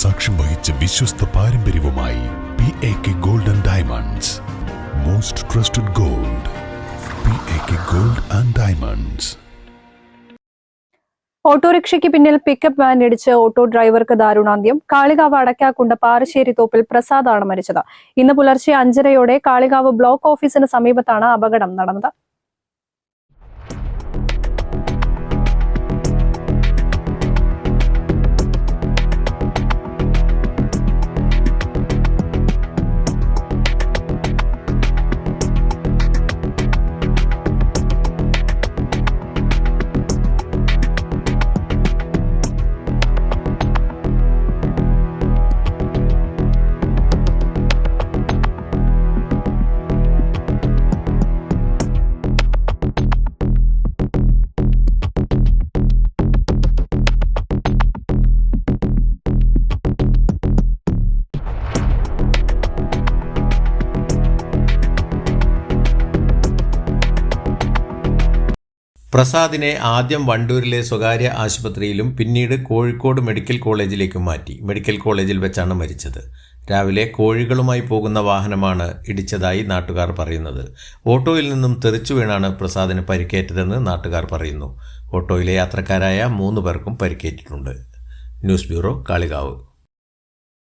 സാക്ഷ്യം വഹിച്ച വിശ്വസ്ത പാരമ്പര്യവുമായി P A K gold and diamonds most trusted gold P A K gold and diamonds ഓട്ടോറിക്ഷയ്ക്ക് പിന്നിൽ പിക്കപ്പ് വാൻ ഇടിച്ച് ഓട്ടോ ഡ്രൈവർക്ക് ദാരുണാന്ത്യം. കാളികാവ് അടക്കാക്കുണ്ട് പാറശ്ശേരി തോപ്പിൽ പ്രസാദാണ് മരിച്ചത്. ഇന്ന് പുലർച്ചെ അഞ്ചരയോടെ കാളികാവ് ബ്ലോക്ക് ഓഫീസിന് സമീപത്താണ് അപകടം നടന്നത്. പ്രസാദിനെ ആദ്യം വണ്ടൂരിലെ സ്വകാര്യ ആശുപത്രിയിലും പിന്നീട് കോഴിക്കോട് മെഡിക്കൽ കോളേജിലേക്കും മാറ്റി. മെഡിക്കൽ കോളേജിൽ വെച്ചാണ് മരിച്ചത്. രാവിലെ കോഴികളുമായി പോകുന്ന വാഹനമാണ് ഇടിച്ചതായി നാട്ടുകാർ പറയുന്നത്. ഓട്ടോയിൽ നിന്നും തെറിച്ചു വീണാണ് പ്രസാദിന് പരിക്കേറ്റതെന്ന് നാട്ടുകാർ പറയുന്നു. ഓട്ടോയിലെ യാത്രക്കാരായ മൂന്ന് പേർക്കും പരിക്കേറ്റിട്ടുണ്ട്. News bureau Kalikavu.